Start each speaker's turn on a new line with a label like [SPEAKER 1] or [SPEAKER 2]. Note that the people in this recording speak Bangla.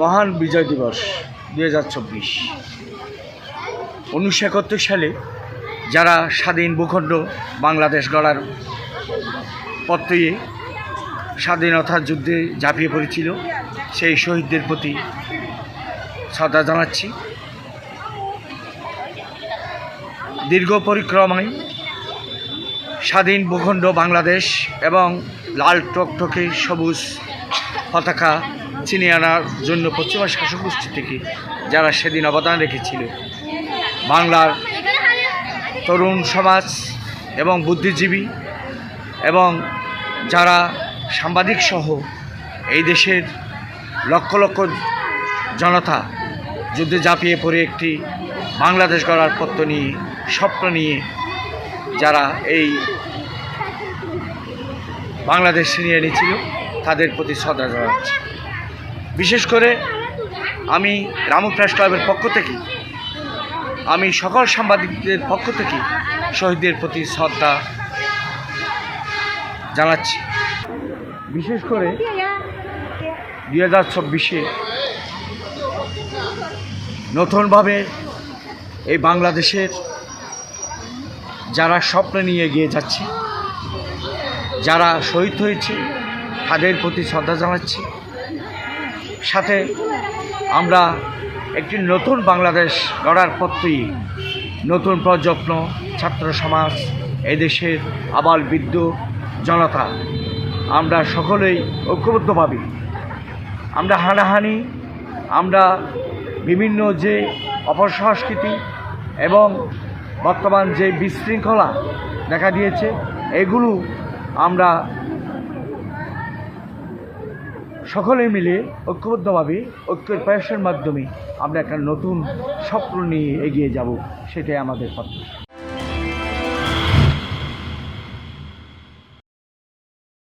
[SPEAKER 1] মহান বিজয় দিবস দুই হাজার চব্বিশ। উনিশশো সালে যারা স্বাধীন ভূখণ্ড বাংলাদেশ গড়ার পত্রিয়ে স্বাধীনতার যুদ্ধে ঝাঁপিয়ে পড়েছিল, সেই শহীদদের প্রতি শ্রদ্ধা জানাচ্ছি। দীর্ঘ পরিক্রমায় স্বাধীন ভূখণ্ড বাংলাদেশ এবং লাল টকটকে সবুজ পতাকা ছিনিয়ে আনার জন্য পশ্চিমা শাসক গোষ্ঠী থেকে যারা সেদিন অবদান রেখেছিল? বাংলার তরুণ সমাজ এবং বুদ্ধিজীবী এবং যারা সাংবাদিক সহ এই দেশের লক্ষ লক্ষ জনতা যুদ্ধে ঝাঁপিয়ে পড়ে একটি বাংলাদেশ গড়ার পত্র নিয়ে, স্বপ্ন নিয়ে যারা এই বাংলাদেশ ছিনিয়ে এনেছিল তাদের প্রতি শ্রদ্ধা জানাচ্ছি। বিশেষ করে আমি রামু ক্লাবের পক্ষ থেকে, আমি সকল সাংবাদিকদের পক্ষ থেকে শহীদদের প্রতি শ্রদ্ধা জানাচ্ছি। বিশেষ করে দুই হাজার চব্বিশে নতুনভাবে এই বাংলাদেশের যারা স্বপ্ন নিয়ে এগিয়ে যাচ্ছে, যারা শহীদ হয়েছে, তাদের প্রতি শ্রদ্ধা জানাচ্ছি। সাথে আমরা একটি নতুন বাংলাদেশ গড়ার পথই নতুন প্রযত্ন ছাত্র সমাজ, এদেশের আবাল বৃদ্ধ জনতা, আমরা সকলেই ঐক্যবদ্ধভাবে, আমরা হানাহানি, আমরা বিভিন্ন যে অপসংস্কৃতি এবং বর্তমান যে বিশৃঙ্খলা দেখা দিয়েছে, এগুলো আমরা সকলে মিলে ঐক্যবদ্ধভাবে ঐক্যের প্রয়াসের মাধ্যমে আমরা একটা নতুন স্বপ্ন নিয়ে এগিয়ে যাব, সেটাই আমাদের পথ।